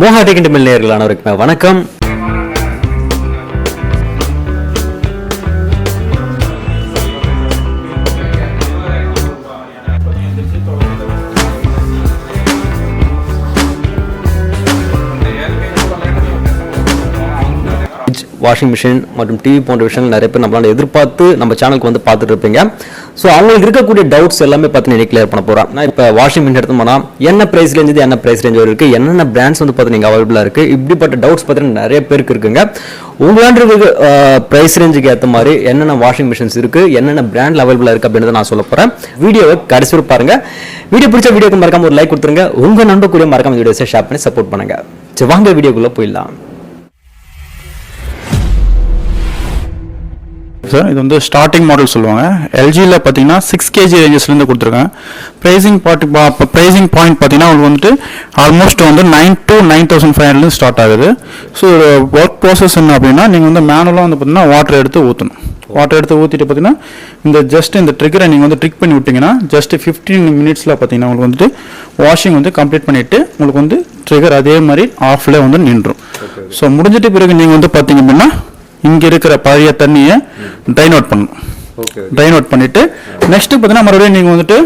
Moga டெக்கிண்ட் mill நேர்களானவருக்குமே வணக்கம். Washing machine மற்றும் TV போன்ற விஷயங்கள் நிறைய பேர் நம்மளால எதிர்பார்த்து நம்ம சேனலுக்கு வந்து பார்த்துட்டு இருப்பீங்க. ஸோ அவங்களுக்கு இருக்கக்கூடிய டவுட்ஸ் எல்லாமே பார்த்தீங்கன்னா கிளியர் பண்ண போகிறோம் நான் இப்போ வாஷிங் மிஷின் எடுத்து போனால் என்ன ப்ரைஸ் ரேஞ்சு என்ன ப்ரைஸ் ரேஞ்ச் இருக்குது என்னென்ன பிராண்ட்ஸ் வந்து பார்த்தீங்கன்னா அவைலபிளாக இருக்குது இப்படிப்பட்ட டவுட்ஸ் பார்த்தீங்கன்னா நிறைய பேருக்கு இருக்குங்க. உங்களாண்டு ப்ரைஸ் ரேஞ்சுக்கு ஏற்ற மாதிரி என்னென்ன வாஷிங் மிஷின்ஸ் இருக்குது என்னென்ன பிராண்டில் அவைலபிளாக இருக்குது அப்படின்றத நான் சொல்ல போகிறேன் வீடியோவை கடைசி பாருங்கள் பாருங்க. வீடியோ பிடிச்ச வீடியோக்கு மறக்காம ஒரு லைக் கொடுத்துருங்க. உங்கள் நண்பர் கூட மறக்காம வீடியோஸை ஷேர் பண்ணி சப்போர்ட் பண்ணுங்க. சரி வாங்க வீடியோக்குள்ளே போயிடலாம். சார் இது வந்து ஸ்டார்டிங் மாடல் சொல்லுவாங்க. எல்ஜியில் பார்த்தீங்கன்னா சிக்ஸ் கேஜி ரேஞ்சஸ்லேருந்து கொடுத்துருக்கேன் ப்ரைஸிங் பார்ட்டி இப்போ ப்ரைஸிங் பாயிண்ட் பார்த்தீங்கன்னா உங்களுக்கு வந்துட்டு ஆல்மோஸ்ட் வந்து nine to nine thousand five ஹண்ட்ரட்லேருந்து ஸ்டார்ட் ஆகுது. ஸோ ஒர்க் ப்ராசஸ் என்ன அப்படின்னா நீங்கள் வந்து மேனுவலாக வந்து பார்த்தீங்கன்னா வாட்டர் எடுத்து ஊற்றணும் வாட்டர் எடுத்து ஊற்றிட்டு பார்த்தீங்கன்னா இந்த ஜஸ்ட் இந்த ட்ரிக்கரை நீங்கள் வந்து ட்ரிக் பண்ணி விட்டிங்கன்னா ஜஸ்ட் ஃபிஃப்டீன் மினிட்ஸில் பார்த்தீங்கன்னா உங்களுக்கு வந்துட்டு வாஷிங் வந்து கம்ப்ளீட் பண்ணிவிட்டு உங்களுக்கு வந்து ட்ரிகர் அதே மாதிரி ஆஃப்ல வந்து நின்றும். ஸோ முடிஞ்சிட்ட பிறகு நீங்கள் வந்து பார்த்தீங்க அப்படின்னா இங்கே இருக்கிற பழைய தண்ணியை ட்ரைன் அவுட் பண்ணணும் ட்ரைன் அவுட் பண்ணிவிட்டு நெக்ஸ்ட்டு பார்த்தீங்கன்னா மறுபடியும் நீங்கள் வந்துட்டு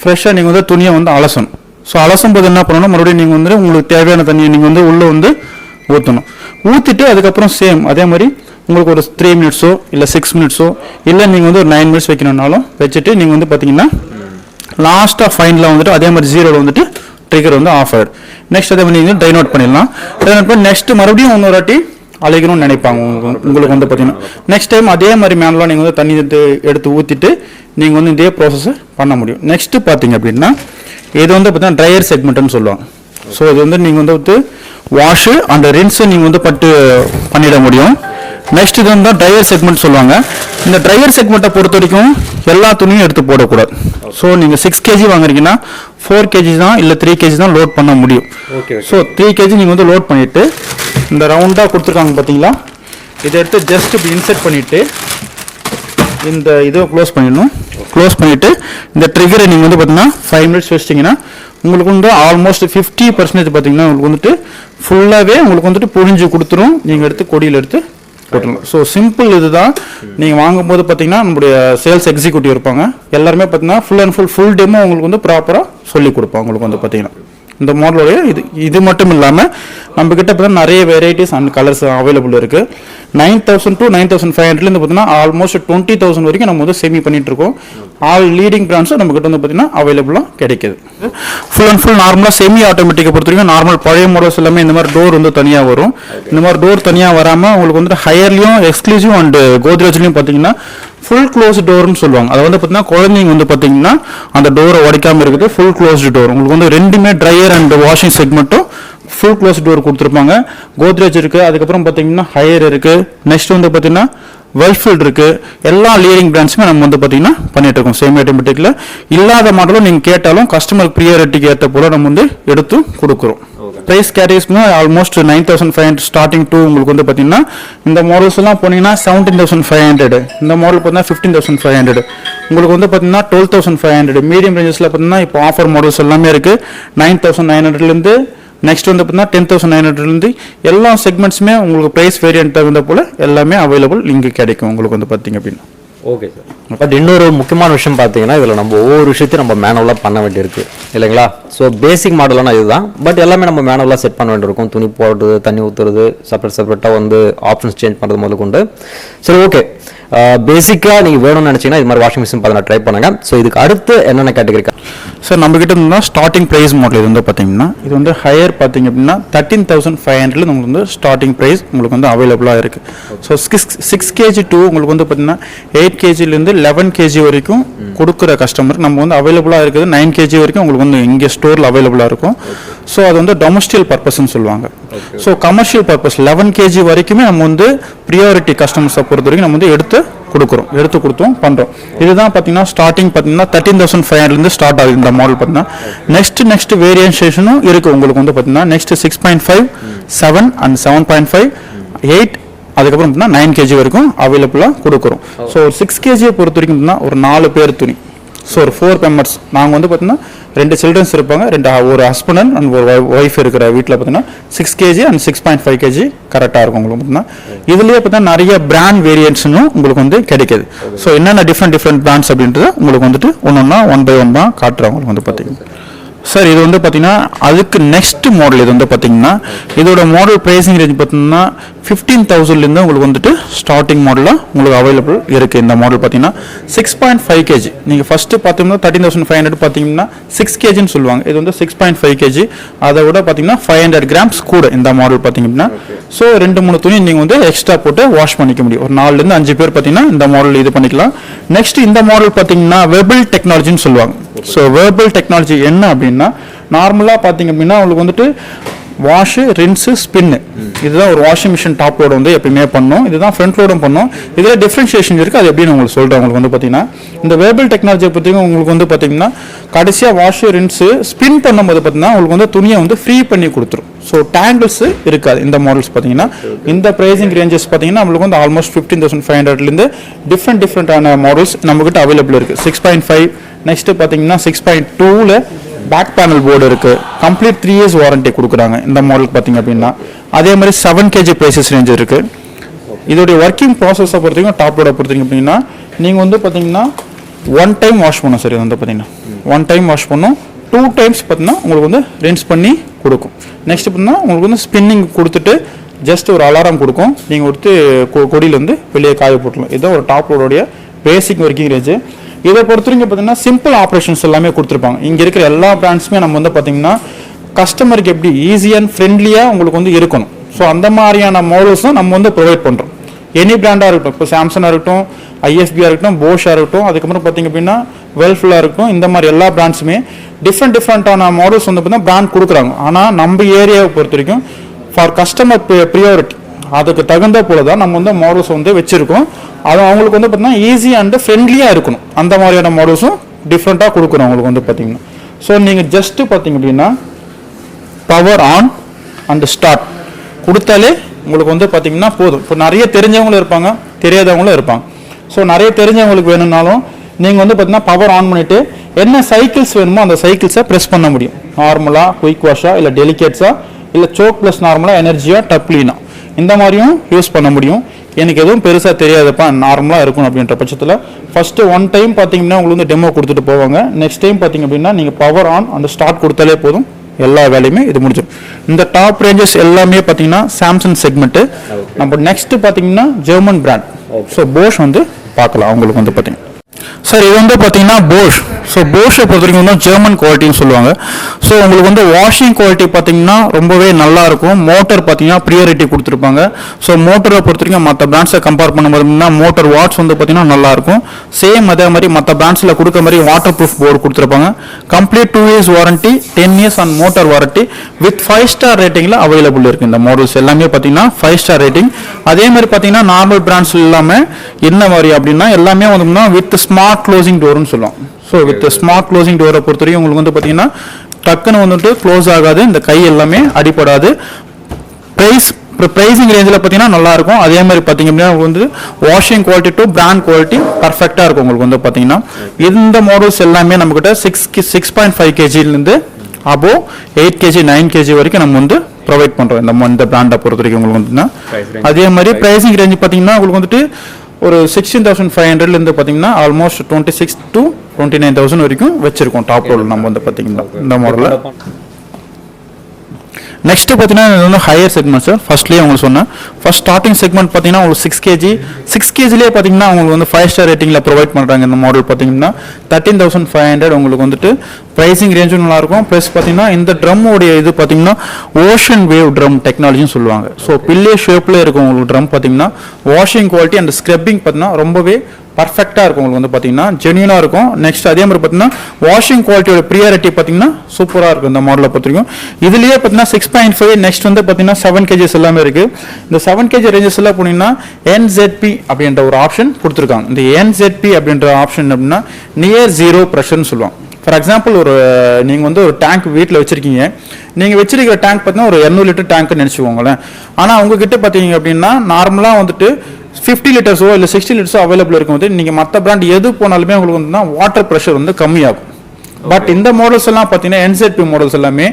ஃப்ரெஷ்ஷாக நீங்கள் வந்து துணியை வந்து அலசணும். ஸோ அலசும் போது என்ன பண்ணணும்? மறுபடியும் நீங்கள் வந்து உங்களுக்கு தேவையான தண்ணியை நீங்கள் வந்து உள்ளே வந்து ஊற்றணும் ஊற்றிட்டு அதுக்கப்புறம் சேம் அதே மாதிரி உங்களுக்கு ஒரு த்ரீ மினிட்ஸோ இல்லை சிக்ஸ் மினிட்ஸோ இல்லை நீங்கள் வந்து ஒரு நைன் மினிட்ஸ் வைக்கணும்னாலும் வச்சுட்டு நீங்கள் வந்து பார்த்தீங்கன்னா லாஸ்ட்டாக ஃபைனலில் வந்துட்டு அதே மாதிரி ஜீரோவில் வந்துட்டு ட்ரிகர் வந்து ஆஃப் ஆயிடும். நெக்ஸ்ட் அதே மாதிரி நீங்கள் ட்ரைன் அவுட் பண்ணிடலாம். ட்ரைன் அவுட் பண்ணி நெக்ஸ்ட் மறுபடியும் இன்னொரு வாட்டி அழைக்கணும்னு நினைப்பாங்க. உங்களுக்கு உங்களுக்கு வந்து பார்த்தீங்கன்னா நெக்ஸ்ட் டைம் அதே மாதிரி மேனலாம் நீங்கள் வந்து தண்ணி எடுத்து எடுத்து ஊற்றிட்டு நீங்கள் வந்து இதே ப்ராசஸை பண்ண முடியும். நெக்ஸ்ட்டு பார்த்தீங்க அப்படின்னா இது வந்து பார்த்தீங்கன்னா ட்ரையர் செக்மெண்ட்னு சொல்லுவாங்க. ஸோ இது வந்து நீங்கள் வந்து வாஷு அந்த ரின்ஸை நீங்கள் வந்து பட்டு பண்ணிட முடியும். நெக்ஸ்ட் இது வந்து ட்ரையர் செக்மெண்ட் சொல்லுவாங்க. இந்த ட்ரையர் செக்மெண்ட்டை பொறுத்த வரைக்கும் எல்லா துணியும் எடுத்து போடக்கூடாது. ஸோ நீங்கள் சிக்ஸ் கேஜி வாங்குறீங்கன்னா ஃபோர் கேஜி தான் இல்லை த்ரீ கேஜி தான் லோட் பண்ண முடியும். ஓகே ஸோ த்ரீ கேஜி நீங்கள் வந்து லோட் பண்ணிவிட்டு இந்த ரவுண்டாக கொடுத்துருக்காங்க பார்த்தீங்களா இதை எடுத்து ஜஸ்ட் இப்படி இன்செர்ட் பண்ணிவிட்டு இந்த இதை க்ளோஸ் பண்ணிடணும். க்ளோஸ் பண்ணிவிட்டு இந்த ட்ரிகரை நீங்கள் வந்து பார்த்தீங்கன்னா ஃபைவ் மினிட்ஸ் வச்சிட்டிங்கன்னா உங்களுக்கு வந்து ஆல்மோஸ்ட் ஃபிஃப்டி பர்சன்டேஜ் பார்த்தீங்கன்னா உங்களுக்கு வந்துட்டு ஃபுல்லாகவே உங்களுக்கு வந்துட்டு புழிஞ்சு கொடுத்துரும். நீங்கள் எடுத்து கொடியில் எடுத்து போட்டுடலாம் ஸோ சிம்பிள் இதுதான். நீங்கள் வாங்கும்போது பார்த்தீங்கன்னா நம்முடைய சேல்ஸ் எக்ஸிக்யூட்டிவ் இருப்பாங்க. எல்லாருமே பார்த்தீங்கன்னா ஃபுல் அண்ட் ஃபுல் ஃபுல் டேமும் உங்களுக்கு வந்து ப்ராப்பராக சொல்லி கொடுப்பாங்க. உங்களுக்கு வந்து பார்த்தீங்கன்னா இந்த மாடலோடைய இது இது மட்டும் இல்லாமல் நம்ம கிட்ட பார்த்தீங்கன்னா நிறைய வெரைட்டிஸ் அண்ட் கலர்ஸ் அவைலபிள் இருக்குது nine thousand to nine thousand five ஹண்ட்ரட்லேருந்து பார்த்தீங்கன்னா ஆல்மோஸ்ட் டுவெண்ட்டி தௌசண்ட் வரைக்கும் நம்ம வந்து சேமி பண்ணிட்டு இருக்கோம். ஆல் லீடிங் பிராண்ட்ஸும் நம்ம கிட்ட வந்து பார்த்தீங்கன்னா அவைலபிளாக கிடைக்குது. ஃபுல் அண்ட் ஃபுல் நார்மலாக செமி ஆட்டோமேட்டிக்கை பொறுத்த வரைக்கும் நார்மல் பழைய மாடல்ஸ் எல்லாமே இந்த மாதிரி டோர் வந்து தனியாக வரும். இந்த மாதிரி டோர் தனியாக வராமல் உங்களுக்கு வந்துட்டு ஹையர்லையும் எக்ஸ்க்ளூசிவ் அண்ட் கோத்ரேஜ்லையும் பார்த்தீங்கன்னா ஃபுல் க்ளோஸ் டோர்னு சொல்லுவாங்க. அது வந்து பார்த்தீங்கன்னா குழந்தைங்க வந்து பார்த்தீங்கன்னா அந்த டோரை உடைக்காமல் இருக்குது ஃபுல் க்ளோஸ்டு டோர் உங்களுக்கு வந்து ரெண்டுமே ட்ரையர் அண்ட் வாஷிங் செக்மெண்ட்டும் ஃபுல் க்ளோஸ் டோர் கொடுத்துருப்பாங்க. கோத்ரேஜ் இருக்குது அதுக்கப்புறம் பார்த்தீங்கன்னா ஹையர் இருக்குது நெக்ஸ்ட் வந்து பார்த்தீங்கன்னா வெல்ஃபீல்ட் இருக்கு. எல்லா லீடிங் பிராண்ட்ஸுமே நம்ம வந்து பார்த்தீங்கன்னா பண்ணிட்டு இருக்கோம். சேம் ஆட்டோமேட்டிக்கில் இல்லாத மாடலும் நீங்கள் கேட்டாலும் கஸ்டமர் ப்ரியாரிட்டிக்கு ஏற்ற போல நம்ம வந்து எடுத்து கொடுக்குறோம். Price கேட்டகரிஸ்மே almost nine thousand five hundred starting to உங்களுக்கு வந்து பார்த்தீங்கன்னா இந்த மாடல்ஸ் எல்லாம் போனீங்கன்னா செவன்டீன் தௌசண்ட் ஃபைவ் ஹண்ட்ரட் இந்த மாடல் பார்த்தீங்கன்னா ஃபிஃப்டீன் தௌசண்ட் ஃபைவ் ஹண்ட்ரட் உங்களுக்கு வந்து பார்த்தீங்கன்னா twelve thousand five hundred medium ரேஞ்சஸில் பார்த்தீங்கன்னா இப்போ ஆஃபர் மாடல்ஸ் எல்லாமே இருக்குது நைன் தௌசண்ட் நைன் ஹண்ட்ரட்லேருந்து நெக்ஸ்ட் வந்து பார்த்தீங்கன்னா டென் தௌசண்ட் நைன் ஹண்ட்ரட்லேருந்து எல்லா செக்மெண்ட்ஸுமே உங்களுக்கு ப்ரைஸ் வேரியன்ட் தகுந்த போல் எல்லாமே அவைலபிள் இங்கே கிடைக்கும் உங்களுக்கு வந்து பார்த்தீங்க அப்படின்னா. ஓகே சார் பட் இன்னொரு முக்கியமான விஷயம் பார்த்தீங்கன்னா இதில் நம்ம ஒவ்வொரு விஷயத்தையும் நம்ம மேனுவலாக பண்ண வேண்டியிருக்கு இல்லைங்களா? ஸோ பேசிக் மாடலான இதுதான். பட் எல்லாமே நம்ம மேனுவலாக செட் பண்ண வேண்டியிருக்கும். துணி போடுறது தண்ணி ஊற்றுறது செப்பரேட் செப்பரேட்டாக வந்து ஆப்ஷன்ஸ் சேஞ்ச் பண்ணுறது முதல்ல கொண்டு. சரி ஓகே பேசிக்காக நீங்கள் வேணும்னு நினச்சிங்கன்னா இது மாதிரி வாஷிங் மிஷின் பார்த்தீங்கன்னா ட்ரை பண்ணுங்க. ஸோ இதுக்கு அடுத்து என்னென்ன கேட்டகரி சார் நம்ம இருந்தால் ஸ்டார்டிங் ப்ரைஸ் மாடல் இது வந்து பார்த்தீங்கன்னா இது வந்து ஹையர் பார்த்தீங்க அப்படின்னா தேர்ட்டீன் தௌசண்ட் ஃபைவ் ஹண்ட்ரட்ல உங்களுக்கு வந்து ஸ்டார்டிங் ப்ரைஸ் உங்களுக்கு வந்து அவைலபிளாக இருக்கு. So six six KG to உங்களுக்கு வந்து பார்த்தீங்கன்னா எயிட் கேஜிலேருந்து லெவன் கேஜி வரைக்கும் கொடுக்குற கஸ்டமர் நம்ம வந்து அவைலபிளாக இருக்குது. நைன் கேஜி வரைக்கும் உங்களுக்கு வந்து இங்கே ஸ்டோரில் அவைலபிளாக இருக்கும். ஸோ அது வந்து டொமஸ்டியல் பர்பஸ்ன்னு சொல்லுவாங்க. So commercial purpose eleven KG வரைக்குமே நம்ம வந்து ப்ரியாரிட்டி கஸ்டமர்ஸை பொறுத்த வரைக்கும் நம்ம வந்து எடுத்து கொடுக்குறோம். எடுத்து கொடுத்தோம் பண்ணுறோம் இதுதான் பார்த்தீங்கன்னா ஸ்டார்டிங் பார்த்தீங்கன்னா தேர்ட்டின் தௌசண்ட் ஃபைவ் ஹண்ட்ரட்லேருந்து ஸ்டார்ட் ஆகுது இந்த மாடல் பார்த்தீங்கன்னா. நெக்ஸ்ட் நெக்ஸ்ட் வேரியன்சேஷனும் இருக்குது உங்களுக்கு வந்து பார்த்தீங்கன்னா. Next six point five seven and seven point five eight அதுக்கப்புறம் பார்த்தீங்கன்னா நைன் கேஜி வரைக்கும் அவைலபிளாக கொடுக்குறோம். ஸோ ஒரு சிக்ஸ் கேஜியை பொறுத்த வரைக்கும் பார்த்தீங்கன்னா ஒரு நாலு பேர் துணி. ஸோ ஒரு ஃபோர் மெம்பர்ஸ் நாங்கள் வந்து பார்த்தீங்கன்னா ரெண்டு சில்ட்ரன்ஸ் இருப்பாங்க ரெண்டு ஒரு ஹஸ்பண்ட் அண்ட் ஒரு ஒய்ஃப் இருக்கிற வீட்டில் பார்த்தீங்கன்னா six KG and six point five KG கரெக்டாக இருக்கும் உங்களுக்கு பார்த்தீங்கன்னா இதுலேயே பார்த்தீங்கன்னா நிறைய பிராண்ட் வேரியன்ட்ஸும் உங்களுக்கு வந்து கிடைக்குது. ஸோ என்னென்ன டிஃப்ரெண்ட் டிஃப்ரெண்ட் பிராண்ட்ஸ் அப்படின்றது உங்களுக்கு வந்துட்டு ஒன்று ஒன்றா ஒன் பை ஒன் தான் காட்டுறேன் உங்களுக்கு வந்து பார்த்தீங்கன்னா சார் இது வந்து பார்த்தீங்கன்னா அதுக்கு நெக்ஸ்ட் மாடல் இது வந்து பார்த்தீங்கன்னா இதோட மாடல் ப்ரைஸிங் ரேஞ்ச் பார்த்தீங்கன்னா ஃபிஃப்டீன் தௌசண்ட்லேருந்து உங்களுக்கு வந்துட்டு ஸ்டார்டிங் மாடலாக உங்களுக்கு அவைலபிள் இருக்குது இந்த மாடல் பார்த்தீங்கன்னா சிக்ஸ் பாயிண்ட் ஃபைவ் கேஜி நீங்கள் ஃபஸ்ட்டு பார்த்தீங்கன்னா தேர்ட்டின் தௌசண்ட் ஃபைவ் ஹண்ட்ரட் பார்த்தீங்கன்னா சிக்ஸ் கேஜின்னு சொல்லுவாங்க. இது வந்து சிக்ஸ் பாயிண்ட் ஃபைவ் கேஜி அதை விட பார்த்தீங்கன்னா ஃபைவ் ஹண்ட்ரட் கிராம்ஸ் கூட இந்த மாடல் பார்த்தீங்கன்னா ஸோ ரெண்டு மூணு துணி நீங்கள் வந்து எக்ஸ்ட்ரா போட்டு வாஷ் பண்ணிக்க முடியும். ஒரு நாலுலேருந்து அஞ்சு பேர் பார்த்தீங்கன்னா இந்த மாடல் இது பண்ணிக்கலாம். நெக்ஸ்ட் இந்த மாடல் பார்த்தீங்கன்னா வெபிள் டெக்னாலஜின்னு சொல்லுவாங்க. ஸோ வேர்பல் டெக்னாலஜி என்ன அப்படின்னா நார்மலாக பார்த்தீங்க அப்படின்னா உங்களுக்கு வந்துட்டு வாஷு ரின்ஸு ஸ்பின்னு இதுதான் ஒரு வாஷிங் மிஷின் டாப் லோடு வந்து எப்பயுமே பண்ணோம். இதுதான் ஃப்ரண்ட் லோடும் பண்ணோம். இதில் டிஃப்ரென்ஷியேஷன் இருக்குது அது எப்படின்னு உங்களுக்கு சொல்கிறேன் உங்களுக்கு வந்து பார்த்தீங்கன்னா இந்த வேபிள் டெக்னாலஜியை பற்றி உங்களுக்கு வந்து பார்த்தீங்கன்னா கடைசியாக வாஷு ரின்ஸு ஸ்பின் பண்ணும்போது பார்த்தீங்கன்னா உங்களுக்கு வந்து துணியை வந்து ஃப்ரீ பண்ணி கொடுத்துரும். ஸோ டேங்கிள்ஸ் இருக்காது. இந்த மாடல்ஸ் பார்த்தீங்கன்னா இந்த ப்ரைசிங் ரேஞ்சஸ் பார்த்தீங்கன்னா நம்மளுக்கு வந்து ஆல்மோஸ்ட் ஃபிஃப்டீன் தௌசண்ட் ஃபைவ் ஹண்ட்ரட்லேருந்து டிஃப்ரெண்ட் டிஃப்ரெண்ட்டான மாடல்ஸ் நம்மகிட்ட அவைலபிள் இருக்குது சிக்ஸ் பாயிண்ட் ஃபைவ் நெக்ஸ்ட்டு பார்த்தீங்கன்னா சிக்ஸ் பாயிண்ட் டூவில் பேக் பேனல் போர்டு இருக்குது கம்ப்ளீட் த்ரீ இயர்ஸ் வாரண்ட்டி கொடுக்குறாங்க இந்த மாடலுக்கு பார்த்தீங்க அப்படின்னா. அதே மாதிரி செவன் கேஜி ப்ரைசஸ் ரேஞ்ச் இருக்குது இதோடைய ஒர்க்கிங் ப்ராசஸை பொறுத்தவரைக்கும் டாப் லோட பொறுத்தவரைக்கும் அப்படின்னா நீங்கள் வந்து பார்த்தீங்கன்னா ஒன் டைம் வாஷ் பண்ணும். சார் இது வந்து பார்த்தீங்கன்னா ஒன் டைம் வாஷ் பண்ணும். டூ டைம்ஸ் பார்த்தீங்கன்னா உங்களுக்கு வந்து ரின்ஸ் பண்ணி கொடுக்கும். நெக்ஸ்ட் பார்த்தீங்கன்னா உங்களுக்கு வந்து ஸ்பின்னிங் கொடுத்துட்டு ஜஸ்ட் ஒரு அலாரம் கொடுக்கும். நீங்கள் கொடுத்து கொடியிலேருந்து வெளியே காய போட்டுலாம் இதுதான் ஒரு டாப் லோடோடைய பேசிக் ஒர்க்கிங் ரேஞ்சு இதை பொறுத்த வரைக்கும் பார்த்தீங்கன்னா சிம்பிள் ஆப்ரேஷன்ஸ் எல்லாமே கொடுத்துருப்பாங்க. இங்கே இருக்கிற எல்லா பிராண்ட்ஸுமே நம்ம வந்து பார்த்தீங்கன்னா கஸ்டமருக்கு எப்படி ஈஸியாக அண்ட் ஃப்ரெண்ட்லியாக உங்களுக்கு வந்து இருக்கணும். ஸோ அந்த மாதிரியான மாடல்ஸும் நம்ம வந்து ப்ரொவைட் பண்ணுறோம் எனி பிராண்டாக இருக்கட்டும் இப்போ சாம்சங்காக இருக்கட்டும் ஐஎஸ்பியாக இருக்கட்டும் போஷாக இருக்கட்டும் அதுக்கப்புறம் பார்த்தீங்க அப்படின்னா வெல்ஃபுல்லாக இருக்கட்டும் இந்த மாதிரி எல்லா பிராண்ட்ஸுமே டிஃப்ரெண்ட் டிஃப்ரெண்ட்டான மாடல்ஸ் வந்து பார்த்தீங்கன்னா பிராண்ட் கொடுக்குறாங்க. ஆனால் நம்ம ஏரியாவை பொறுத்த வரைக்கும் ஃபார் கஸ்டமர் ப்ரியாரிட்டி அதுக்கு தகுந்த போல தான் நம்ம வந்து மாடல்ஸ் வந்து வச்சுருக்கோம். அது அவங்களுக்கு வந்து பார்த்தீங்கன்னா ஈஸி அண்ட் ஃப்ரெண்ட்லியாக இருக்கணும். அந்த மாதிரியான மாடல்ஸும் டிஃப்ரெண்ட்டாக கொடுக்குறோம் அவங்களுக்கு வந்து பார்த்திங்கன்னா ஸோ நீங்கள் ஜஸ்ட்டு பார்த்தீங்க அப்படின்னா பவர் ஆன் அண்ட் ஸ்டார்ட் கொடுத்தாலே உங்களுக்கு வந்து பார்த்தீங்கன்னா போதும். இப்போ நிறைய தெரிஞ்சவங்களும் இருப்பாங்க தெரியாதவங்களும் இருப்பாங்க. ஸோ நிறைய தெரிஞ்சவங்களுக்கு வேணும்னாலும் நீங்கள் வந்து பார்த்தீங்கன்னா பவர் ஆன் பண்ணிவிட்டு என்ன சைக்கிள்ஸ் வேணுமோ அந்த சைக்கிள்ஸை ப்ரெஸ் பண்ண முடியும். நார்மலாக குயிக் வாஷாக இல்லை டெலிகேட்ஸாக இல்லை சோக் ப்ளஸ் நார்மலாக எனர்ஜியாக டப்ளினா இந்த மாதிரியும் யூஸ் பண்ண முடியும். எனக்கு எதுவும் பெருசாக தெரியாதப்பா நார்மலாக இருக்கும் அப்படின்ற பட்சத்தில் ஃபஸ்ட்டு ஒன் டைம் பார்த்தீங்கன்னா உங்களுக்கு வந்து டெமோ கொடுத்துட்டு போவாங்க. நெக்ஸ்ட் டைம் பார்த்தீங்க அப்படின்னா நீங்கள் பவர் ஆன் அந்த ஸ்டார்ட் கொடுத்தாலே போதும். எல்லா வேலையுமே இது முடிஞ்சிடும். இந்த டாப் ரேஞ்சஸ் எல்லாமே பார்த்தீங்கன்னா சாம்சங் செக்மெண்ட்டு நம்ம நெக்ஸ்ட் பார்த்தீங்கன்னா ஜெர்மன் பிராண்ட் ஸோ போஷ் வந்து பார்க்கலாம். அவங்களுக்கு வந்து பார்த்தீங்கன்னா சார் இது வந்து பார்த்தீங்கன்னா போஷ் ஸோ போஷை பொறுத்த வரைக்கும் தான் ஜெர்மன் குவாலிட்டின்னு சொல்லுவாங்க. ஸோ உங்களுக்கு வந்து வாஷிங் குவாலிட்டி பார்த்தீங்கன்னா ரொம்பவே நல்லா இருக்கும். மோட்டர் பார்த்தீங்கன்னா ப்ரியாரிட்டி கொடுத்துருப்பாங்க. ஸோ மோட்டரை பொறுத்த வரைக்கும் மற்ற பிராண்ட்ஸை கம்பேர் பண்ணும்போதுனா மோட்டர் வாட்ஸ் வந்து பார்த்தீங்கன்னா நல்லா இருக்கும். சேம் அதே மாதிரி மற்ற பிராண்ட்ஸில் கொடுக்க மாதிரி வாட்டர் ப்ரூஃப் போர்டு கொடுத்துருப்பாங்க complete two years warranty ten years and motor warranty with five star ரேட்டிங்கில் available இருக்குது இந்த மாடல்ஸ் எல்லாமே பார்த்தீங்கன்னா ஃபைவ் ஸ்டார் ரேட்டிங் அதே மாதிரி பார்த்தீங்கன்னா நார்மல் பிராண்ட்ஸ் இல்லாமல் என்ன மாதிரி அப்படின்னா எல்லாமே வந்து வித் ஸ்மார்ட் க்ளோசிங் டோர்னு சொல்லுவோம் ஸோ வித் ஸ்மார்ட் க்ளோசிங் டோரை பொறுத்தவரைக்கும் உங்களுக்கு வந்து பார்த்தீங்கன்னா டக்குன்னு வந்துட்டு க்ளோஸ் ஆகாது இந்த கை எல்லாமே அடிபடாது. ப்ரைஸ் இப்போ ப்ரைஸிங் ரேஞ்சில் பார்த்தீங்கன்னா நல்லா இருக்கும். அதே மாதிரி பார்த்தீங்க அப்படின்னா உங்களுக்கு வந்து washing quality to brand quality பர்ஃபெக்டாக இருக்கும் உங்களுக்கு வந்து பார்த்தீங்கன்னா. இந்த மாடல்ஸ் எல்லாமே நம்மக்கிட்ட six six point five கேஜிலேருந்து above eight KG nine KG வரைக்கும் நம்ம வந்து ப்ரொவைட் பண்ணுறோம் இந்த இந்த பிராண்டை பொறுத்த வரைக்கும் உங்களுக்கு வந்துன்னா. அதே மாதிரி ப்ரைஸிங் ரேஞ்ச் பார்த்தீங்கன்னா உங்களுக்கு வந்துட்டு ஒரு சிக்ஸ்டீன் தௌசண்ட் ஃபைவ் ஹண்ட்ரட்லேருந்து பார்த்தீங்கன்னா almost twenty six to twenty nine thousand வரைக்கும் வச்சிருக்கோம். டாப் ரோல் நம்ம வந்து பார்த்தீங்கன்னா இந்த மாடலில் நெக்ஸ்ட் பார்த்தீங்கன்னா இது வந்து ஹையர் செக்மெண்ட் சார் ஃபர்ஸ்ட்லேயே உங்களுக்கு சொன்னேன். ஃபர்ஸ்ட் ஸ்டார்டிங் செக்மெண்ட் பார்த்தீங்கன்னா உங்களுக்கு சிக்ஸ் கேஜி சிக்ஸ் கேஜிலே பார்த்தீங்கன்னா உங்களுக்கு வந்து ஃபைவ் ஸ்டார் ரேட்டிங்கில் ப்ரொவைட் பண்ணுறாங்க இந்த மாடல் பார்த்தீங்கன்னா. தேர்ட்டின் தௌசண்ட் ஃபைவ் ஹண்ட்ரட் உங்களுக்கு வந்துட்டு ப்ரைசிங் ரேஞ்சும் நல்லாயிருக்கும் ப்ளஸ் பார்த்தீங்கன்னா இந்த ட்ரம்மோடைய இது பார்த்தீங்கன்னா ஓஷன் வேவ் ட்ரம் டெக்னாலஜின்னு சொல்லுவாங்க. ஸோ பில்லே ஷேப்பில் இருக்கும் உங்களுக்கு ட்ரம் பார்த்தீங்கன்னா. வாஷிங் குவாலிட்டி அண்ட் ஸ்க்ரப்பிங் பார்த்தீங்கன்னா ரொம்பவே பர்ஃபெக்டாக இருக்கும் உங்களுக்கு வந்து பார்த்தீங்கன்னா ஜென்யூனாக இருக்கும். நெக்ஸ்ட் அதே மாதிரி பார்த்தீங்கன்னா வாஷிங் குவாலிட்டியோட ப்ரியாரிட்டி பார்த்தீங்கன்னா சூப்பராக இருக்கும் இந்த மாடலை பொறுத்த வரைக்கும் இதுலேயே பார்த்தீங்கன்னா சிக்ஸ் பாயிண்ட் ஃபைவ் நெக்ஸ்ட் வந்து பார்த்தீங்கன்னா செவன் கேஜிஸ் எல்லாமே இருக்குது இந்த செவன் கேஜி ரேஞ்சஸ் எல்லாம் போனீங்கன்னா என்ஜெட்பி அப்படின்ற ஒரு ஆப்ஷன் கொடுத்துருக்காங்க. இந்த என்ஜெட்பி அப்படின்ற ஆப்ஷன் அப்படின்னா நியர் ஜீரோ ப்ரெஷர்னு சொல்லுவாங்க. ஃபார் எக்ஸாம்பிள் ஒரு நீங்கள் வந்து ஒரு டேங்க் வீட்டில் வச்சுருக்கீங்க. நீங்கள் வச்சிருக்கிற டேங்க் பார்த்தீங்கன்னா ஒரு இரநூறு லிட்டர் டேங்க்னு நினச்சிக்கோங்களேன். ஆனால் உங்ககிட்ட பார்த்தீங்க அப்படின்னா நார்மலாக வந்துட்டு ஃபிஃப்டி லிட்டர்ஸோ இல்லை சிக்ஸ்டி லிட்டர்ஸோ அவைலபிள் இருக்கும். வந்து நீங்கள் மற்ற பிராண்ட் எது போனாலுமே உங்களுக்கு வந்து வாட்டர் ப்ரெஷர் வந்து கம்மியாகும். பட் இந்த மாடல்ஸ் எல்லாம் பார்த்தீங்கன்னா என்செட்பி மாடல்ஸ் எல்லாமே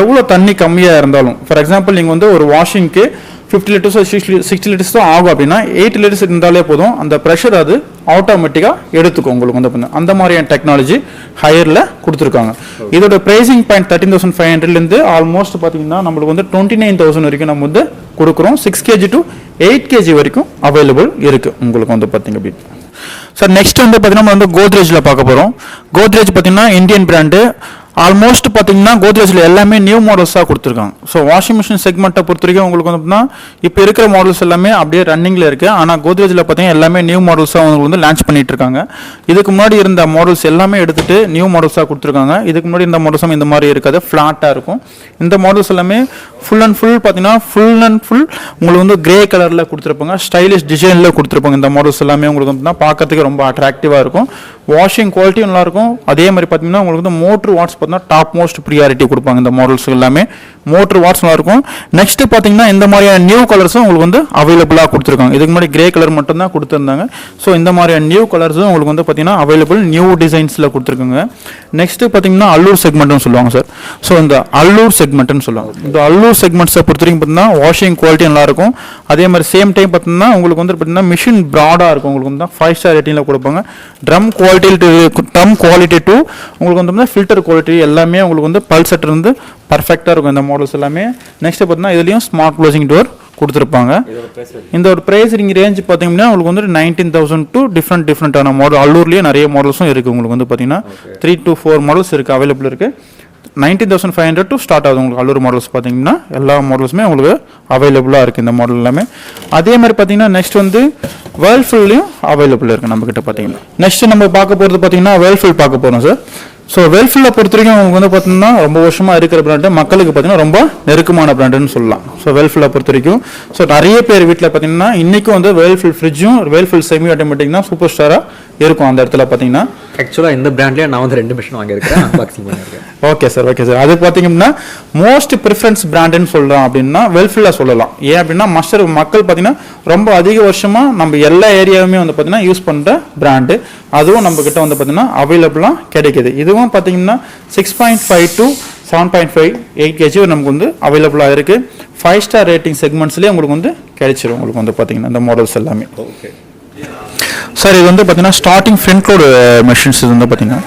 எவ்வளோ தண்ணி கம்மியாக இருந்தாலும் ஃபார் எக்ஸாம்பிள் நீங்கள் வந்து ஒரு வாஷிங்க்கு ஃபிஃப்டி லிட்டர்ஸோ சிக்ஸ்டி சிக்ஸ்டி லிட்டர்ஸ் தான் ஆகும் அப்படின்னா எயிட் லிட்டர்ஸ் இருந்தாலே போதும். அந்த ப்ரெஷர் அது ஆட்டோமேட்டிக்காக எடுத்துக்கும் உங்களுக்கு வந்து பார்த்தீங்கன்னா அந்த மாதிரியான டெக்னாலஜி ஹையரில் கொடுத்துருக்காங்க. இதோட pricing point thirteen thousand five ஹண்ட்ரட்லேருந்து ஆல்மோஸ்ட் பார்த்தீங்கன்னா நம்மளுக்கு வந்து டுவெண்ட்டி நைன் தௌசண்ட் வரைக்கும் நம்ம வந்து கொடுக்குறோம். Six KG to eight KG வரைக்கும் அவைலபிள் இருக்குது உங்களுக்கு வந்து பார்த்தீங்க அப்படின்னு. சார் நெக்ஸ்ட் வந்து பார்த்தீங்கன்னா நம்ம வந்து கோத்ரேஜில் பார்க்க போகிறோம் கோத்ரேஜ் பார்த்தீங்கன்னா இந்தியன் பிராண்டு ஆல்மோஸ்ட் பார்த்தீங்கன்னா கோத்ரேஜில் எல்லாமே நியூ மாடல்ஸாக கொடுத்துருக்காங்க. ஸோ வாஷிங் மிஷின் செக்மெண்ட்டை பொறுத்த வரைக்கும் உங்களுக்கு வந்து அப்படின்னா இப்போ இருக்கிற மாடல்ஸ் எல்லாமே அப்படியே ரன்னிங்கில் இருக்குது ஆனால் கோத்ரேஜில் பார்த்தீங்கன்னா எல்லாமே நியூ மாடல்ஸாக உங்களுக்கு வந்து லான்ச் பண்ணிட்டு இருக்காங்க. இதுக்கு முன்னாடி இருந்த மாடல்ஸ் எல்லாமே எடுத்துட்டு நியூ மாடல்ஸாக கொடுத்துருக்காங்க. இதுக்கு முன்னாடி இந்த மாடல்ஸும் இந்த மாதிரி இருக்காது. ஃப்ளாட்டாக இருக்கும். இந்த மாடல்ஸ் எல்லாமே ஃபுல் அண்ட் ஃபுல் பார்த்தீங்கன்னா ஃபுல் அண்ட் ஃபுல் உங்களுக்கு வந்து கிரே கலரில் கொடுத்துருப்பாங்க. ஸ்டைலிஷ் டிசைனில் கொடுத்துருப்பாங்க. இந்த மாடல்ஸ் எல்லாமே உங்களுக்கு வந்து பார்க்கறதுக்கு ரொம்ப அட்ராக்டிவாக இருக்கும். வாஷிங் குவாலிட்டியும் நல்லாயிருக்கும் அதே மாதிரி பார்த்தீங்கன்னா உங்களுக்கு வந்து மோட்ரு வாட்ஸ் பார்த்தீங்கன்னா டாப் மோஸ்ட் ப்ரியாரிட்டி கொடுப்பாங்க இந்த மாடல்ஸ் எல்லாமே. மோட்ரு வாட்ஸ் நல்லாயிருக்கும் நெக்ஸ்ட்டு பார்த்தீங்கன்னா இந்த மாதிரியான நியூ கலர்ஸும் உங்களுக்கு வந்து அவைலபிளாக கொடுத்துருக்காங்க. இதுக்கு முன்னாடி கிரே கலர் மட்டும் தான் கொடுத்துருந்தாங்க. ஸோ இந்த மாதிரியான நியூ கலர்ஸும் உங்களுக்கு வந்து பார்த்தீங்கன்னா அவைலபிள் நியூ டிசைன்ஸில் கொடுத்துருக்காங்க. நெக்ஸ்ட்டு பார்த்தீங்கன்னா அல்லூர் செக்மெண்ட்னு சொல்லுவாங்க சார். ஸோ இந்த அல்லூர் செக்மெண்ட்னு சொல்லுவாங்க. இந்த அல்லூர் செக்மெண்ட்ஸை பொறுத்த வரைக்கும் பார்த்தீங்கன்னா வாஷிங் குவாலிட்டி நல்லாயிருக்கும் அதே மாதிரி சேம் டைம் பார்த்தீங்கன்னா உங்களுக்கு வந்து பார்த்தீங்கன்னா மிஷின் ப்ராடாக இருக்கும். உங்களுக்கு வந்து ஃபைவ் ஸ்டார் ரேட்டிங்கில் கொடுப்பாங்க. Drum quality drum quality too உங்களுக்கு வந்து ஃபில்டர் குவாலிட்டி எல்லாமே உங்களுக்கு வந்து பல்செட் இருந்து பர்ஃபெக்டாக இருக்கும் இந்த மாடல்ஸ் எல்லாமே. நெக்ஸ்ட் பார்த்தீங்கன்னா இதுலேயும் ஸ்மார்ட் க்ளோசிங் டோர் கொடுத்துருப்பாங்க. இந்த ஒரு ப்ரைஸ் நீங்கள் ரேஞ்ச் பார்த்தீங்கன்னா உங்களுக்கு வந்து நைன்டீன் தௌசண்ட் டு டிஃப்ரெண்ட் டிஃப்ரெண்ட்டான மாடல் அல்லூர்லேயே நிறைய மாடல்ஸும் இருக்குது உங்களுக்கு வந்து பார்த்தீங்கன்னா த்ரீ டு ஃபோர் மாடல்ஸ் இருக்குது அவைலபிள் இருக்குது nineteen thousand five hundred to start ஆகுது உங்களுக்கு அல்லூர் மாடல்ஸ் பார்த்தீங்கன்னா. எல்லா மாடல்ஸுமே உங்களுக்கு அவைலபிளாக இருக்குது இந்த மாடல் எல்லாமே. அதே மாதிரி பார்த்தீங்கன்னா நெக்ஸ்ட் வந்து வேர்ல்ஃபுல்லையும் அவைலபிள் இருக்குது நம்மக்கிட்ட பார்த்தீங்கன்னா. நெக்ஸ்ட் நம்ம பார்க்க போகிறது பார்த்தீங்கன்னா வேர்ல்ஃபுல் பார்க்க போகிறோம் சார் ஸோ வேல்ஃபுல்லை பொறுத்த வரைக்கும் அவங்க வந்து பார்த்தீங்கன்னா ரொம்ப வருஷமாக இருக்கிற பிராண்டு மக்களுக்கு பார்த்தீங்கன்னா ரொம்ப நெருக்கமான பிராண்டுன்னு சொல்லலாம். ஸோ வேல்ஃபுல்லை பொறுத்த வரைக்கும் ஸோ நிறைய பேர் வீட்டில் பார்த்தீங்கன்னா இன்றைக்கும் வந்து வேல்ஃபுல் ஃப்ரிட்ஜும் வேல்ஃபுல் செமி ஆட்டோமேட்டிக் தான் சூப்பர் ஸ்டாராக இருக்கும் அந்த இடத்துல பார்த்தீங்கன்னா. ஆக்சுவலாக இந்த பிராண்ட்லேயே நான் வந்து ரெண்டு மிஷின் வாங்கியிருக்கேன் அன்பாக்சிங் பண்ணியிருக்கேன். ஓகே சார் ஓகே சார் அது பார்த்தீங்கன்னா மோஸ்ட் ப்ரிஃபரன்ஸ் பிராண்டுன்னு சொல்கிறோம் அப்படின்னா வெல்ஃபுல்லாக சொல்லலாம். ஏன் அப்படின்னா மஸ்டர் மக்கள் பார்த்தீங்கன்னா ரொம்ப அதிக வருஷமாக நம்ம எல்லா ஏரியாவுமே வந்து பார்த்தீங்கன்னா யூஸ் பண்ணுற பிராண்டு அதுவும் நம்ம கிட்ட வந்து பார்த்தீங்கன்னா அவைலபிளாக கிடைக்குது. இதுவும் பார்த்தீங்கன்னா six point five to seven point five eight KG நமக்கு வந்து அவைலபிளாக இருக்குது ஃபைவ் ஸ்டார் ரேட்டிங் செக்மெண்ட்ஸ்லேயே உங்களுக்கு வந்து கிடைச்சிரும் உங்களுக்கு வந்து பார்த்தீங்கன்னா இந்த மாடல்ஸ் எல்லாமே. ஓகே சார் இது வந்து பார்த்தீங்கன்னா ஸ்டார்டிங் ஃப்ரண்ட் லோடு மெஷின்ஸ் இது வந்து பார்த்தீங்கன்னா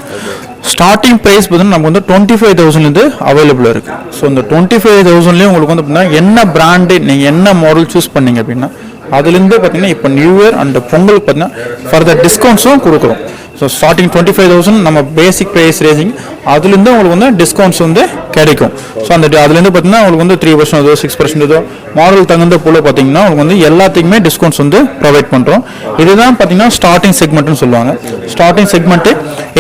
ஸ்டார்டிங் ப்ரைஸ் பார்த்தீங்கன்னா நமக்கு வந்து டுவெண்ட்டி ஃபைவ் தௌசண்ட்லேருந்து அவைலபிளாக இருக்குது ஸோ இந்த டுவெண்ட்டி ஃபைவ் தௌசண்ட்லேயும் உங்களுக்கு வந்து பார்த்தீங்கன்னா என்ன பிராண்டு நீங்கள் என்ன மாடல் சூஸ் பண்ணீங்க அப்படின்னா அதுலேருந்து பார்த்தீங்கன்னா இப்போ நியூ இயர் அண்ட் பொங்கலுக்கு பார்த்தீங்கன்னா ஃபர்தர் டிஸ்கவுண்ட்ஸும் கொடுக்குறோம். So starting twenty five thousand நம்ம பேசிக் ப்ரைஸ் ரேசிங் அதுலேருந்து உங்களுக்கு வந்து டிஸ்கவுண்ட்ஸ் வந்து கிடைக்கும். ஸோ அந்த அதுலேருந்து பார்த்தீங்கன்னா உங்களுக்கு வந்து த்ரீ பர்சன்ட் ஏதோ சிக்ஸ் பர்சன்ட் ஏதோ மாடல் தகுந்த போல பார்த்தீங்கன்னா உங்களுக்கு வந்து எல்லாத்துக்குமே டிஸ்கவுண்ட்ஸ் வந்து ப்ரொவைட் பண்ணுறோம் இதுதான் பார்த்தீங்கன்னா ஸ்டார்டிங் செக்மெண்ட்னு சொல்லுவாங்க. ஸ்டார்டிங் செக்மெண்ட்டு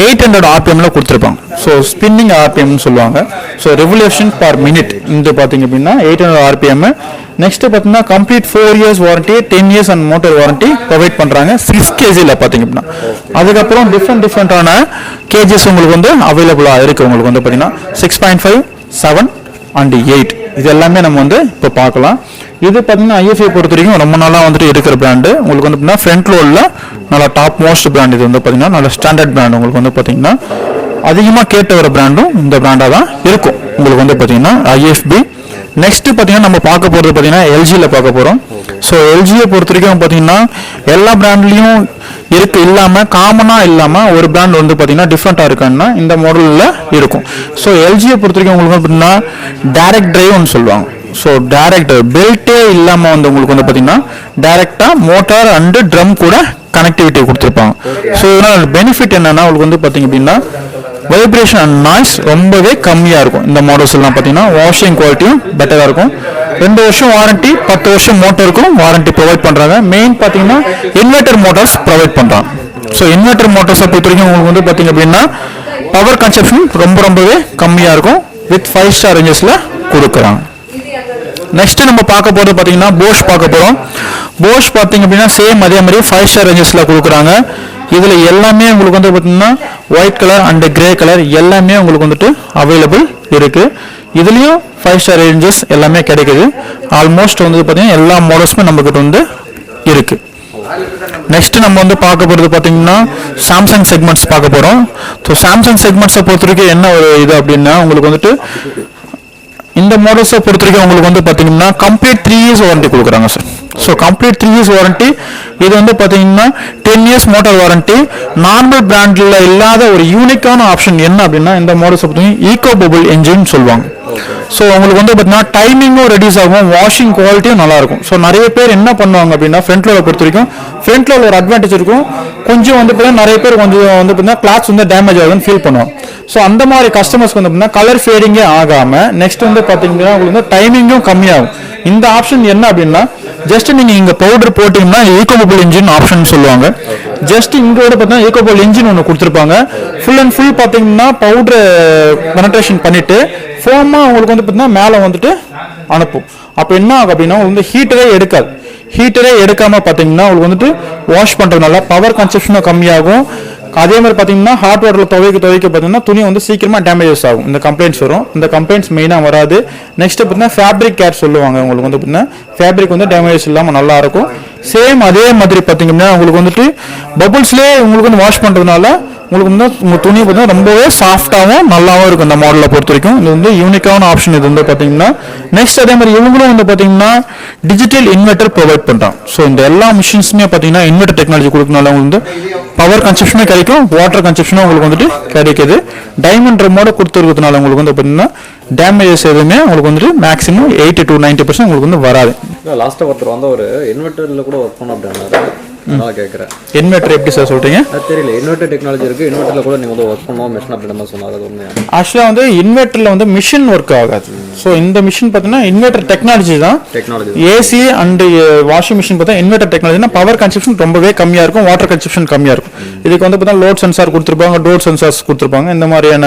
எயிட் ஹண்ட்ரட் ஆர்பிஎம்ல கொடுத்துருப்பாங்க. ஸோ ஸ்பின்னிங் ஆர்பிஎம்னு சொல்லுவாங்க. ஸோ ரெவல்யூஷன் பர் மினிட் இந்த பார்த்தீங்க அப்படின்னா எயிட் ஹண்ட்ரட் ஆர்பிஎம் நெக்ஸ்ட் பார்த்தீங்கன்னா complete four years warranty ten years and motor warranty provide பண்ணுறாங்க சிக்ஸ் கேஜியில் பார்த்தீங்க அப்படின்னா. அதுக்கப்புறம் டிஃப்ரெண்ட் டிஃப்ரெண்ட்டான கேஜிஎஸ் உங்களுக்கு வந்து அவைலபிளாக இருக்குது உங்களுக்கு வந்து பார்த்தீங்கன்னா six point five seven and eight இது எல்லாமே நம்ம வந்து இப்போ பார்க்கலாம். இது பார்த்தீங்கன்னா ஐஎஃப்ஐ பொறுத்த வரைக்கும் ரொம்ப நாளாக வந்துட்டு இருக்கிற பிராண்டு உங்களுக்கு வந்து பார்த்தீங்கன்னா ஃப்ரண்ட் ரோலில் நல்லா டாப் மோஸ்ட் பிராண்ட் இது வந்து பார்த்தீங்கன்னா நல்ல ஸ்டாண்டர்ட் பிராண்ட் உங்களுக்கு வந்து பார்த்தீங்கன்னா அதிகமாக கேட்டு வர பிராண்டும் இந்த பிராண்டாக தான் இருக்கும். உங்களுக்கு வந்து பார்த்தீங்கன்னா ஐஎஃப்பி நெக்ஸ்ட் பார்த்தீங்கன்னா நம்ம பார்க்க போகிறது பார்த்தீங்கன்னா எல்ஜியில் பார்க்க போகிறோம் ஸோ எல்ஜியை பொறுத்த வரைக்கும் பார்த்தீங்கன்னா எல்லா பிராண்ட்லேயும் இருக்கு இல்லாமல் காமனாக இல்லாமல் ஒரு பிராண்ட் வந்து பார்த்தீங்கன்னா டிஃப்ரெண்ட்டாக இருக்குன்னா இந்த மாடலில் இருக்கும். ஸோ எல்ஜியை பொறுத்த வரைக்கும் உங்களுக்கு வந்து பார்த்தீங்கன்னா டேரக்ட் ட்ரைவ்னு சொல்லுவாங்க. ஸோ டேரக்ட் பெல்ட்டே இல்லாமல் வந்து உங்களுக்கு வந்து பார்த்தீங்கன்னா டேரெக்டாக மோட்டார் அண்டு ட்ரம் கூட கனெக்டிவிட்டி கொடுத்துருப்பாங்க. ஸோ இதனால் பெனிஃபிட் என்னன்னா உங்களுக்கு வந்து பார்த்தீங்க அப்படின்னா வைப்ரேஷன் அண்ட் நாய்ஸ் ரொம்பவே கம்மியாக இருக்கும். இந்த மாடல்ஸ் எல்லாம் பார்த்தீங்கன்னா வாஷிங் குவாலிட்டியும் பெட்டராக இருக்கும். ரெண்டு வருஷம் வாரண்டி பத்து வருஷம் மோட்டருக்கும் வாரண்டி ப்ரொவைட் பண்ணுறாங்க மெயின் பார்த்தீங்கன்னா இன்வெர்டர் மோட்டார்ஸ் ப்ரொவைட் பண்ணுறாங்க ஸோ இன்வெர்டர் மோட்டார்ஸை பொறுத்த வரைக்கும் உங்களுக்கு வந்து பார்த்தீங்க அப்படின்னா பவர் கன்சப்ஷன் ரொம்ப ரொம்பவே கம்மியாக இருக்கும். வித் ஃபைவ் ஸ்டார் ரேஞ்சஸில் கொடுக்குறாங்க. நெக்ஸ்ட் நம்ம பார்க்க போகிறது பார்த்தீங்கன்னா போஷ் பார்க்க போகிறோம் போஷ் பார்த்தீங்க அப்படின்னா சேம் அதே மாதிரி ஃபைவ் ஸ்டார் ரேஞ்சஸில் கொடுக்குறாங்க. இதில் எல்லாமே உங்களுக்கு வந்து பார்த்தீங்கன்னா white colour and grey colour எல்லாமே உங்களுக்கு வந்துட்டு அவைலபிள் இருக்குது இதுலேயும் ஃபைவ் ஸ்டார் ரேஞ்சஸ் எல்லாமே கிடைக்குது. ஆல்மோஸ்ட் வந்து பார்த்தீங்கன்னா எல்லா மாடல்ஸுமே நம்மக்கிட்ட வந்து இருக்குது நெக்ஸ்ட் நம்ம வந்து பார்க்க போகிறது பார்த்தீங்கன்னா சாம்சங் செக்மெண்ட்ஸ் பார்க்க போகிறோம் ஸோ சாம்சங் செக்மெண்ட்ஸை பொறுத்த வரைக்கும் என்ன ஒரு இது அப்படின்னா உங்களுக்கு வந்துட்டு இந்த மாடல்ஸை பொறுத்த வரைக்கும் உங்களுக்கு வந்து பார்த்தீங்கன்னா கம்ப்ளீட் த்ரீ இயர்ஸ் வாரண்டி கொடுக்குறாங்க sir so complete three years warranty இது வந்து பார்த்தீங்கன்னா ten years motor warranty normal பிராண்டில் இல்லாத ஒரு யூனிக்கான ஆப்ஷன் என்ன அப்படின்னா இந்த மாடல்ஸ் பார்த்தீங்கன்னா ஈகோ பபுள் என்ஜின் சொல்லுவாங்க. ஸோ உங்களுக்கு வந்து பார்த்தீங்கன்னா டைமிங்கும் ரெடியூஸ் ஆகும் வாஷிங் குவாலிட்டியும் நல்லாயிருக்கும். ஸோ நிறைய பேர் என்ன பண்ணுவாங்க அப்படின்னா ஃப்ரண்ட் லோட பொறுத்த வரைக்கும் ஃப்ரண்ட் ஒரு அட்வான்டேஜ் இருக்கும். கொஞ்சம் வந்து பார்த்தீங்கன்னா நிறைய பேர் கொஞ்சம் வந்து பார்த்தீங்கன்னா கிளாத்ஸ் வந்து டேமேஜ் ஆகுதுன்னு ஃபீல் பண்ணுவோம் ஸோ அந்த மாதிரி கஸ்டமர்ஸ்க்கு வந்து பார்த்தீங்கன்னா கலர் ஃபேடிங்கே ஆகாமல் நெக்ஸ்ட் வந்து பார்த்தீங்கன்னா உங்களுக்கு வந்து டைமிங்கும் கம்மியாகும். இந்த ஆப்ஷன் என்ன அப்படின்னா ஜஸ்ட் நீங்கள் பவுடர் போட்டீங்கன்னா ஈகோபல் இன்ஜின் ஆப்ஷன் சொல்லுவாங்க. ஜஸ்ட் இங்கோட பார்த்தீங்கன்னா ஈகோபல் இன்ஜின் ஒன்று கொடுத்துருப்பாங்க. ஃபுல் அண்ட் ஃபுல் பார்த்தீங்கன்னா பவுடர் பெனட்ரேஷன் பண்ணிட்டு ஃபோமாக உங்களுக்கு வந்து பார்த்தீங்கன்னா மேலே வந்துட்டு அனுப்பும். அப்போ என்ன ஆகும் அப்படின்னா வந்து ஹீட்டரே எடுக்காது. ஹீட்டரே எடுக்காமல் பார்த்தீங்கன்னா உங்களுக்கு வந்துட்டு வாஷ் பண்ணுறதுனால பவர் கன்சப்ஷனும் கம்மியாகும். அதே மாதிரி பார்த்தீங்கன்னா ஹாட் வாட்டரில் துவைக்க துவைக்க பார்த்தீங்கன்னா துணி வந்து சீக்கிரமாக டேமேஜஸ் ஆகும். இந்த கம்ப்ளைண்ட்ஸ் வரும். இந்த கம்ப்ளைண்ட்ஸ் மெயினாக வராது. நெக்ஸ்ட் பார்த்தீங்கன்னா ஃபேப்ரிக் கேர் சொல்லுவாங்க. உங்களுக்கு வந்து பார்த்தீங்கன்னா ஃபேப்ரிக் வந்து டேமேஜஸ் இல்லாமல் நல்லா இருக்கும். சேம் அதே மாதிரி பார்த்தீங்கன்னா உங்களுக்கு வந்துட்டு பபுள்ஸ்லேயே உங்களுக்கு வந்து வாஷ் பண்ணுறதுனால உங்களுக்கு வந்து உங்கள் துணி பார்த்தீங்கன்னா ரொம்பவே சாஃப்டாகவும் நல்லாவும் இருக்கும் இந்த மாடலை பொறுத்த வரைக்கும் இது வந்து யூனிக்கான ஆப்ஷன் இது வந்து பார்த்தீங்கன்னா நெக்ஸ்ட் அதே மாதிரி இவங்களும் வந்து பார்த்தீங்கன்னா டிஜிட்டல் இன்வெர்டர் ப்ரொவைட் பண்ணுறான் ஸோ இந்த எல்லா மிஷின்ஸுமே பார்த்தீங்கன்னா இன்வெர்டர் டெக்னாலஜி கொடுக்கறனால உங்களுக்கு வந்து பவர் கன்செப்ஷனே கிடைக்கும் வாட்டர் கன்செப்ஷனும் உங்களுக்கு வந்துட்டு கிடைக்குது. டைமண்ட் ரிமோட கொடுத்துருக்கிறதுனால உங்களுக்கு வந்து பார்த்தீங்கன்னா டேமேஜஸ் எதுவுமே உங்களுக்கு வந்துட்டு maximum eighty to ninety percent உங்களுக்கு வந்து வராது. லாஸ்ட்டாக ஒருத்தர் வந்து ஒரு இன்வெர்டரில் கூட ஒர்க் பண்ண அப்படின்னாரு அதனால கேட்குறேன் இன்வெர்டர் எப்படி சார் சொல்றீங்க? அது தெரியல. இன்வெர்டர் டெக்னாலஜி இருக்குது இன்வெர்டரில் கூட நீங்கள் வந்து ஒர்க் பண்ணுவோம் மிஷின் அப்படின்ற மாதிரி சொன்னார் அது ஆக்சுவலாக வந்து இன்வெர்டரில் வந்து மிஷின் ஒர்க் ஆகாது. ஸோ இந்த மிஷின் பார்த்தீங்கன்னா இன்வெர்டர் டெக்னாலஜி தான். Technology AC and washing machine பார்த்தா இன்வெர்டர் டெக்னாலஜினா பவர் கன்சப்ஷன் ரொம்பவே கம்மியாக இருக்கும் வாட்டர் கன்சப்ஷன் கம்மியாக இருக்கும். இதுக்கு வந்து பார்த்தா லோட் சென்சார் கொடுத்துருப்பாங்க டோர் சென்சார்ஸ் கொடுத்துருப்பாங்க. இந்த மாதிரியான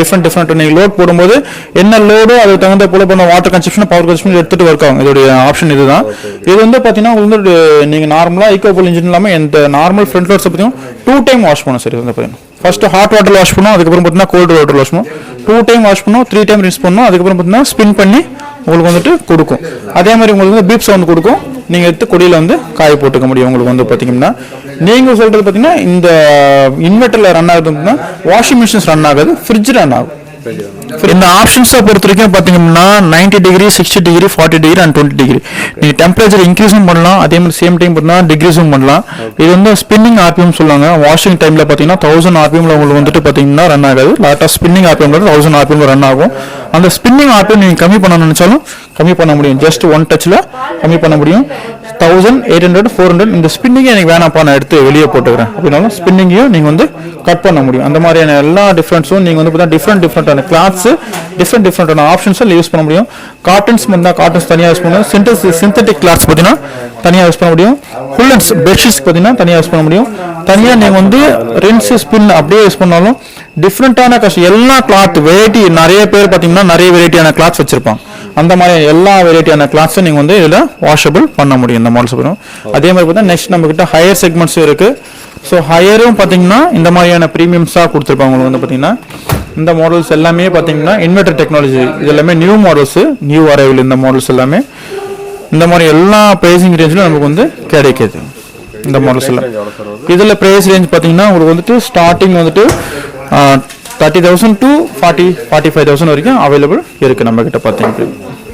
டிஃப்ரெண்ட் டிஃப்ரெண்ட் நீங்கள் லோட் போடும்போது என்ன லோடோ அதுக்கு தகுந்த போல பண்ண வாட்டர் கன்சப்ஷன் பவர் கன்சப்ஷன் எடுத்துட்டு ஒர்க் ஆகும். இதோடைய ஆப்ஷன் இதுதான். இது வந்து பார்த்தீங்கன்னா உங்களுக்கு வந்து நீங்கள் நார்மலாக ஈக்கோபல் இன்ஜின் இல்லாமல் எந்த நார்மல் ஃப்ரண்ட் லோட்ஸ் பற்றியும் டூ டைம் வாஷ் பண்ணும் சார் வந்து பார்த்தீங்கன்னா ஃபர்ஸ்ட் ஹாட் வாட்டர் வாஷ் பண்ணும் அதுக்கப்புறம் பார்த்தீங்கன்னா கோல்டு வாட்டர் வாஷ் பண்ணும். டூ டைம் வாஷ் பண்ணும் த்ரீ டைம் ரின்ஸ் பண்ணும் அதுக்கப்புறம் பார்த்தீங்கன்னா ஸ்பின் பண்ணி உங்களுக்கு வந்துட்டு கொடுக்கும். அதே மாதிரி உங்களுக்கு வந்து பீப் சவுண்ட் கொடுக்கும். நீங்கள் எடுத்து கொடியில் வந்து காய போட்டுக்க முடியும். உங்களுக்கு வந்து பார்த்தீங்கன்னா நீங்கள் சொல்கிறது பார்த்தீங்கன்னா இந்த இன்வெர்ட்டரில் ரன் ஆகுதுன்னா வாஷிங் மிஷின்ஸ் ரன் ஆகாது ஃப்ரிட்ஜ் ரன் ஆகும். இந்த ஆப்ஷன்ஸை பொறுத்த வரைக்கும் பார்த்தீங்கன்னா ninety degree sixty degree forty degree and twenty degree நீங்கள் டெம்பரேச்சர் இன்க்ரீஸும் பண்ணலாம் அதே மாதிரி சேம் டைம் பார்த்தீங்கன்னா டிகிரிஸும் பண்ணலாம். இது வந்து ஸ்பின்னிங் ஆர்பிஎம் சொல்லுவாங்க. வாஷிங் டைமில் பார்த்தீங்கன்னா தௌசண்ட் ஆர்பிஎம்ல உங்களுக்கு வந்துட்டு பார்த்தீங்கன்னா ரன் ஆகாது. லாட்டாக ஸ்பின்னிங் ஆர்பிஎம்ல தௌசண்ட் ஆர்பிஎம்ல ரன் ஆகும். அந்த ஸ்பின்னிங் ஆர்பிஎம் நீங்கள் கம்மி பண்ண நினைச்சாலும் கம்மி பண்ண முடியும். ஜஸ்ட் ஒன் டச்சில் கம்மி பண்ண முடியும். Thousand eight hundred four hundred இந்த ஸ்பின்னிங்கை எனக்கு வேணாப்பா நான் எடுத்து வெளியே போட்டுக்கிறேன். அப்படின்னாலும் ஸ்பின்னிங்கையும் நீங்கள் வந்து கட் பண்ண முடியும். அந்த மாதிரியான எல்லா டிஃப்ரெண்ட்ஸும் நீங்கள் வந்து பார்த்தா டிஃப்ரெண்ட் டிஃப்ரெண்டான கிளாத்ஸ் டிஃப்ரெண்ட் டிஃப்ரெண்டான ஆப்ஷன்ஸும் யூஸ் பண்ண முடியும். காட்டன்ஸ் வந்தால் காட்டன்ஸ் தனியாக யூஸ் பண்ண சிந்தஸ் சிந்தட்டிக் கிளாத்ஸ் பார்த்தீங்கன்னா தனியாக யூஸ் பண்ண முடியும். ஃபுல்லன்ஸ் பெட்ஷீட்ஸ் பார்த்தீங்கன்னா தனியாக யூஸ் பண்ண முடியும். தனியாக நீங்கள் வந்து ரின்ஸ் ஸ்பின் அப்படியே யூஸ் பண்ணாலும் டிஃப்ரெண்ட்டான கஷ்டம் எல்லா கிளாத் வெரைட்டி நிறைய பேர் பார்த்தீங்கன்னா நிறைய வெரைட்டியான கிளாத்ஸ் வச்சிருப்பாங்க. அந்த மாதிரி எல்லா வெரைட்டியான கிளாத்ஸும் நீங்கள் வந்து இதில் வாஷபிள் பண்ண முடியும் இந்த மாடல்ஸ் வரும் அதே மாதிரி பார்த்தா நெக்ஸ்ட் நம்மக்கிட்ட ஹையர் செக்மெண்ட்ஸும் இருக்குது ஸோ ஹையரும் பார்த்தீங்கன்னா இந்த மாதிரியான ப்ரீமியம்ஸாக கொடுத்துருப்பாங்க உங்களுக்கு வந்து பார்த்தீங்கன்னா இந்த மாடல்ஸ் எல்லாமே பார்த்தீங்கன்னா இன்வெர்டர் டெக்னாலஜி இது எல்லாமே நியூ மாடல்ஸ் நியூ அரைவல் இந்த மாடல்ஸ் எல்லாமே. இந்த மாதிரி எல்லா ப்ரைசிங் ரேஞ்சிலும் நமக்கு வந்து கிடைக்குது. இந்த மாடல்ஸ் எல்லாம் இதில் ப்ரைஸ் ரேஞ்ச் பார்த்தீங்கன்னா உங்களுக்கு வந்துட்டு ஸ்டார்டிங் வந்துட்டு thirty thousand to forty forty five thousand வரைக்கும் அவைலபிள் இருக்குது நம்ம கிட்ட பார்த்தீங்கன்னா.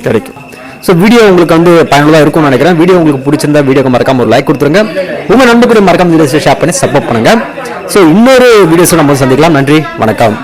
கிடைக்கும். ஸோ வீடியோ உங்களுக்கு வந்து பயனுள்ளதாக இருக்கும்னு நினைக்கிறேன். வீடியோ உங்களுக்கு பிடிச்சிருந்தா வீடியோக்கு மறக்காம ஒரு லைக் கொடுத்துருங்க. உங்கள் நண்பர்களுக்கு மறக்காம வீடியோஸை ஷேர் பண்ணி சப்போர்ட் பண்ணுங்க. ஸோ இன்னொரு வீடியோஸை நம்ம சந்திக்கலாம். நன்றி. வணக்கம்.